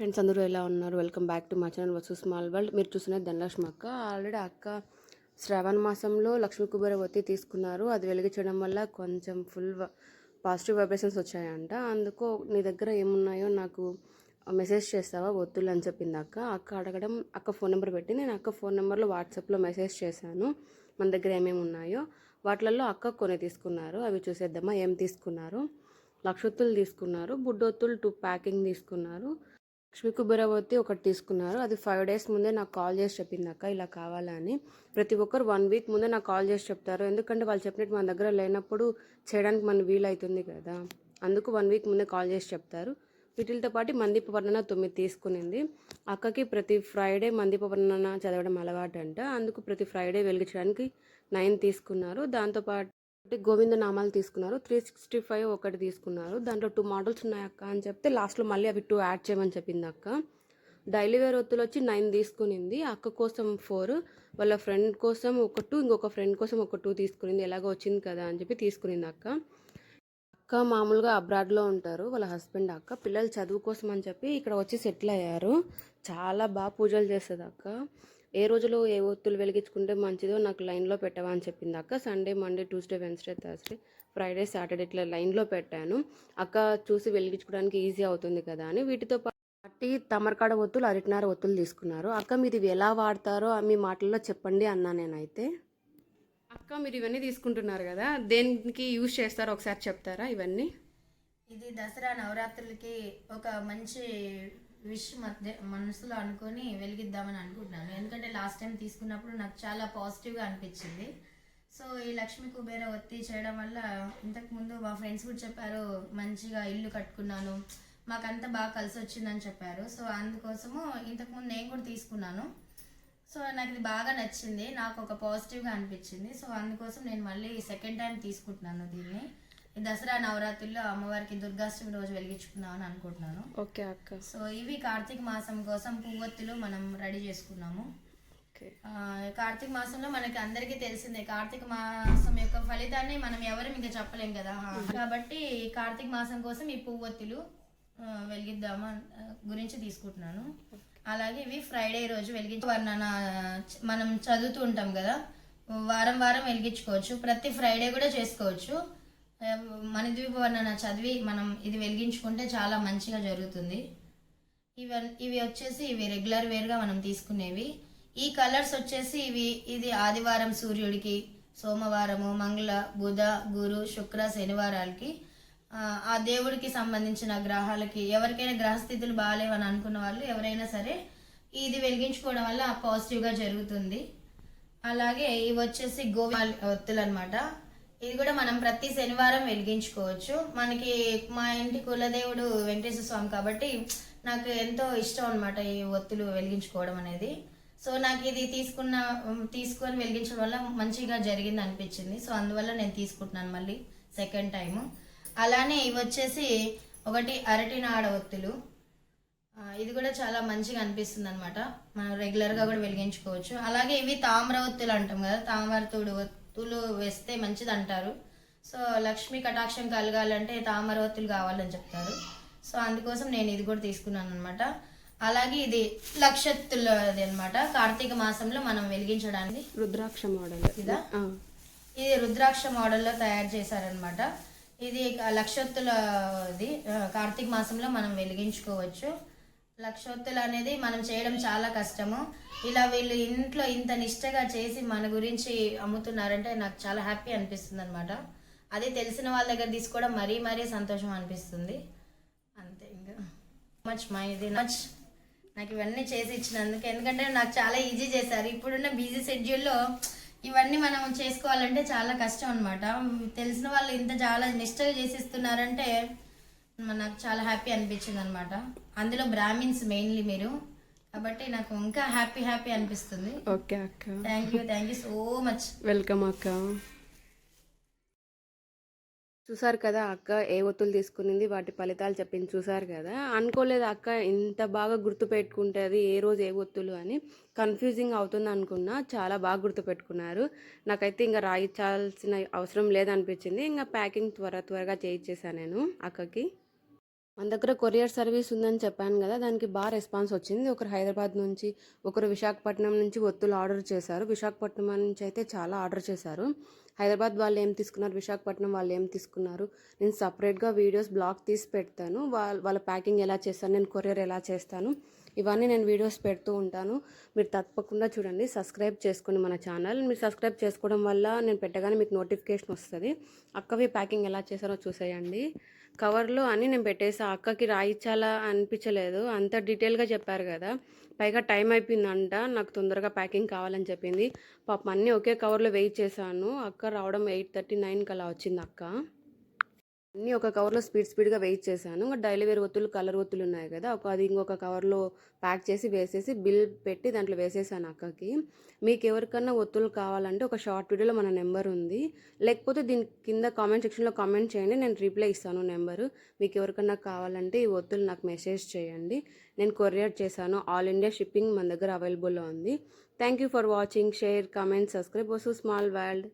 Friends అందరూ ఎలా ఉన్నారు? వెల్కమ్ బ్యాక్ టు మా ఛానల్ వసు స్మాల్ వరల్డ్ మీరు చూస్తున్నది ధనలక్ష్మి అక్క. ఆల్రెడీ అక్క శ్రావణ మాసంలో లక్ష్మీ కుబేర ఒత్తి తీసుకున్నారు. అది వెలిగించడం వల్ల కొంచెం ఫుల్ పాజిటివ్ వైబ్రేషన్స్ వచ్చాయంట. అందుకు నీ దగ్గర ఏమున్నాయో నాకు మెసేజ్ చేస్తావా? ఒత్తులు అని చెప్పింది అక్క. అక్క అడగడం అక్క ఫోన్ నెంబర్ పెట్టి నేను అక్క ఫోన్ నెంబర్లో వాట్సాప్లో మెసేజ్ చేశాను. మన దగ్గర ఏమేమి ఉన్నాయో వాటిలలో అక్క కొన్ని తీసుకున్నారు. అవి చూసేద్దామా? ఏం తీసుకున్నారు? లక్షొత్తులు తీసుకున్నారు. బుడ్డొత్తులు టూ ప్యాకింగ్ తీసుకున్నారు. లక్ష్మీ కుబేరవతి ఒకటి తీసుకున్నారు. అది ఫైవ్ డేస్ ముందే నాకు కాల్ చేసి చెప్పింది అక్క ఇలా కావాలని. ప్రతి ఒక్కరు వన్ వీక్ ముందే నాకు కాల్ చేసి చెప్తారు. ఎందుకంటే వాళ్ళు చెప్పినట్టు మన దగ్గర లేనప్పుడు చేయడానికి మన వీలవుతుంది కదా. అందుకు వన్ వీక్ ముందే కాల్ చేసి చెప్తారు. వీటితో పాటు మందీప వర్ణన తొమ్మిది తీసుకునింది. అక్కకి ప్రతి ఫ్రైడే మందీప వర్ణన చదవడం అలవాటు అంట అందుకు ప్రతి ఫ్రైడే వెలిగించడానికి నైన్ తీసుకున్నారు. దాంతోపాటు గోవింద నామాలు తీసుకున్నారు. త్రీ సిక్స్టీ ఫైవ్ ఒకటి తీసుకున్నారు. దాంట్లో టూ మోడల్స్ ఉన్నాయి అక్క అని చెప్తే లాస్ట్లో మళ్ళీ అవి టూ యాడ్ చేయమని చెప్పింది అక్క. డైలీ వేర్ ఒత్తులు వచ్చి నైన్ తీసుకునింది. అక్క కోసం ఫోర్ వాళ్ళ ఫ్రెండ్ కోసం ఒక టూ ఇంకొక ఫ్రెండ్ కోసం ఒక టూ తీసుకునింది. ఎలాగో వచ్చింది కదా అని చెప్పి తీసుకునింది అక్క. అక్క మామూలుగా అబ్రాడ్లో ఉంటారు. వాళ్ళ హస్బెండ్ అక్క. పిల్లలు చదువు కోసం అని చెప్పి ఇక్కడ వచ్చి సెటిల్ అయ్యారు. చాలా బాగా పూజలు చేస్తుంది అక్క. ఏ రోజులో ఏ ఒత్తులు వెలిగించుకుంటే మంచిదో నాకు లైన్లో పెట్టవా అని చెప్పింది అక్క. Sunday Monday Tuesday Wednesday Thursday Friday Saturday ఇట్లా లైన్లో పెట్టాను. అక్క చూసి వెలిగించుకోవడానికి ఈజీ అవుతుంది కదా అని వీటితో పాటు తమరకాడ ఒత్తులు అరిటినార ఒత్తులు తీసుకున్నారు. అక్క మీరు ఇవి ఎలా వాడతారో మీ మాటల్లో చెప్పండి అన్నా నేనైతే. అక్క మీరు ఇవన్నీ తీసుకుంటున్నారు కదా దేనికి యూజ్ చేస్తారో ఒకసారి చెప్తారా ఇవన్నీ? ఇది దసరా నవరాత్రులకి ఒక మంచి విష్ మధ్య మనసులో అనుకొని వెలిగిద్దామని అనుకుంటున్నాను. ఎందుకంటే లాస్ట్ టైం తీసుకున్నప్పుడు నాకు చాలా పాజిటివ్గా అనిపించింది. సో ఈ లక్ష్మీ కుబేర ఒత్తి చేయడం వల్ల ఇంతకు ముందు మా ఫ్రెండ్స్ కూడా చెప్పారు మంచిగా ఇల్లు కట్టుకున్నాను మాకంతా బాగా కలిసి వచ్చిందని చెప్పారు. సో అందుకోసము ఇంతకుముందు నేను కూడా తీసుకున్నాను. సో నాకు ఇది బాగా నచ్చింది నాకు ఒక పాజిటివ్గా అనిపించింది. సో అందుకోసం నేను మళ్ళీ సెకండ్ టైం తీసుకుంటున్నాను దీన్ని. దసరా నవరాత్రుల్లో అమ్మవారికి దుర్గాష్టమి రోజు వెలిగించుకుందామని అనుకుంటున్నాను. ఓకే అక్క. సో ఇవి కార్తీక మాసం కోసం పువ్వొత్తులు మనం రెడీ చేసుకున్నాము. కార్తీక మాసంలో మనకి అందరికీ తెలిసిందే కార్తీక మాసం యొక్క ఫలితాన్ని మనం ఎవరు ఇంకా చెప్పలేం కదా. కాబట్టి కార్తీక మాసం కోసం ఈ పువ్వొత్తులు వెలిగిద్దామా గురించి తీసుకుంటున్నాను. అలాగే ఇవి ఫ్రైడే రోజు వెలిగించి వర్ణన మనం చదువుతూ ఉంటాం కదా. వారం వారం వెలిగించుకోవచ్చు. ప్రతి ఫ్రైడే కూడా చేసుకోవచ్చు. మణిద్వీప మన వర్ణన చదివి మనం ఇది వెలిగించుకుంటే చాలా మంచిగా జరుగుతుంది. ఇవి ఇవి వచ్చేసి ఇవి రెగ్యులర్ వేర్గా మనం తీసుకునేవి. ఈ కలర్స్ వచ్చేసి ఇవి ఇది ఆదివారం సూర్యుడికి సోమవారము మంగళ బుధ గురు శుక్ర శనివారాలకి. ఆ, దేవుడికి సంబంధించిన గ్రహాలకి ఎవరికైనా గ్రహస్థితులు బాగాలేవని అనుకున్న వాళ్ళు ఎవరైనా సరే ఇది వెలిగించుకోవడం వల్ల పాజిటివ్గా జరుగుతుంది. అలాగే ఇవి వచ్చేసి గోవి ఒత్తులు అనమాట ఇది కూడా మనం ప్రతి శనివారం వెలిగించుకోవచ్చు. మనకి మా ఇంటి కులదేవుడు వెంకటేశ్వర స్వామి కాబట్టి నాకు ఎంతో ఇష్టం అనమాట ఈ ఒత్తులు వెలిగించుకోవడం అనేది. సో నాకు ఇది తీసుకున్న తీసుకొని వెలిగించడం వల్ల మంచిగా జరిగింది అనిపించింది. సో అందువల్ల నేను తీసుకుంటున్నాను మళ్ళీ సెకండ్ టైం అలానే ఇవి వచ్చేసి ఒకటి అరటి నాడ ఒత్తులు ఇది కూడా చాలా మంచిగా అనిపిస్తుంది అనమాట మనం రెగ్యులర్గా కూడా వెలిగించుకోవచ్చు. అలాగే ఇవి తామ్ర ఒత్తులు అంటాం కదా తామరతుడు ఒత్తులు వేస్తే మంచిది అంటారు సో లక్ష్మీ కటాక్షం కలగాలంటే తామర ఒత్తులు కావాలని చెప్తారు. సో అందుకోసం నేను ఇది కూడా తీసుకున్నాను అనమాట అలాగే ఇది లక్షత్తులది అనమాట కార్తీక మాసంలో మనం వెలిగించడానికి రుద్రాక్ష మోడల్ ఇదా? ఇది రుద్రాక్ష మోడల్లో తయారు చేశారనమాట ఇది లక్షొత్తులది. కార్తీక మాసంలో మనం వెలిగించుకోవచ్చు. లక్షోత్తులు అనేది మనం చేయడం చాలా కష్టము. ఇలా వీళ్ళు ఇంట్లో ఇంత నిష్టగా చేసి మన గురించి అమ్ముతున్నారంటే నాకు చాలా హ్యాపీ అనిపిస్తుంది అనమాట అదే తెలిసిన వాళ్ళ దగ్గర తీసుకోవడం మరీ మరీ సంతోషం అనిపిస్తుంది. అంతే ఇంకా. మచ్ మై ఇది. మచ్ నాకు ఇవన్నీ చేసి ఇచ్చినందుకు. ఎందుకంటే నాకు చాలా ఈజీ చేశారు. ఇప్పుడున్న బిజీ షెడ్యూల్లో ఇవన్నీ మనం చేసుకోవాలంటే చాలా కష్టం అనమాట తెలిసిన వాళ్ళు ఇంత చాలా నిష్టగా చేసిస్తున్నారంటే నాకు చాలా హ్యాపీ అనిపించింది అనమాట అందులో బ్రాహ్మిన్స్ మెయిన్లీ మీరు. కాబట్టి నాకు ఇంకా హ్యాపీ హ్యాపీ అనిపిస్తుంది. ఓకే అక్క. Thank you thank you so much welcome అక్క. చూసారు కదా అక్క ఏ ఒత్తులు తీసుకునింది వాటి ఫలితాలు చెప్పింది చూసారు కదా. అనుకోలేదు అక్క ఇంత బాగా గుర్తు పెట్టుకుంటుంది ఏ రోజు ఏ ఒత్తులు అని. కన్ఫ్యూజింగ్ అవుతుంది అనుకున్నా చాలా బాగా గుర్తు పెట్టుకున్నారు. నాకైతే ఇంకా రాయించాల్సిన అవసరం లేదనిపించింది. ఇంకా ప్యాకింగ్ త్వర త్వరగా చేయించేసాను నేను అక్కకి. మన దగ్గర కొరియర్ సర్వీస్ ఉందని చెప్పాను కదా దానికి బాగా రెస్పాన్స్ వచ్చింది. ఒకరు హైదరాబాద్ నుంచి ఒకరు విశాఖపట్నం నుంచి ఒత్తులు ఆర్డర్ చేశారు. విశాఖపట్నం నుంచి అయితే చాలా ఆర్డర్ చేశారు. హైదరాబాద్ వాళ్ళు ఏం తీసుకున్నారు విశాఖపట్నం వాళ్ళు ఏం తీసుకున్నారు నేను సపరేట్గా వీడియోస్ బ్లాగ్ తీసి పెడతాను. వాళ్ళ వాళ్ళ ప్యాకింగ్ ఎలా చేస్తాను నేను కొరియర్ ఎలా చేస్తాను ఇవన్నీ నేను వీడియోస్ పెడుతూ ఉంటాను. మీరు తప్పకుండా చూడండి. సబ్స్క్రైబ్ చేసుకోండి మన ఛానల్. మీరు సబ్స్క్రైబ్ చేసుకోవడం వల్ల నేను పెట్టగానే మీకు నోటిఫికేషన్ వస్తుంది. అక్కవి ప్యాకింగ్ ఎలా చేశారో చూసేయండి. కవర్లో అన్నీ నేను పెట్టేసా. అక్కకి రాయించాలా అనిపించలేదు. అంత డీటెయిల్గా చెప్పారు కదా. పైగా టైం అయిపోయిందంట. నాకు తొందరగా ప్యాకింగ్ కావాలని చెప్పింది. పాపం అన్నీ ఒకే కవర్లో వెయిట్ చేశాను. అక్క రావడం ఎయిట్ థర్టీ నైన్కి అలా వచ్చింది అక్క. అన్నీ ఒక కవర్లో స్పీడ్ స్పీడ్గా వెయిట్ చేశాను. ఇంకా డైలీ వేర్ ఒత్తులు కలర్ ఒత్తులు ఉన్నాయి కదా. ఒక అది ఇంకొక కవర్లో ప్యాక్ చేసి వేసేసి బిల్ పెట్టి దాంట్లో వేసేసాను అక్కకి. మీకు ఎవరికన్నా ఒత్తులు కావాలంటే ఒక షార్ట్ వీడియోలో మన నెంబర్ ఉంది. లేకపోతే దీని కింద కామెంట్ సెక్షన్లో కామెంట్ చేయండి. నేను రిప్లై ఇస్తాను నెంబరు మీకు ఎవరికన్నా కావాలంటే ఈ ఒత్తులు నాకు మెసేజ్ చేయండి. నేను కొరియర్ చేశాను. ఆల్ ఇండియా షిప్పింగ్ మన దగ్గర అవైలబుల్లో ఉంది. Thank you for watching share comment subscribe Vasu small world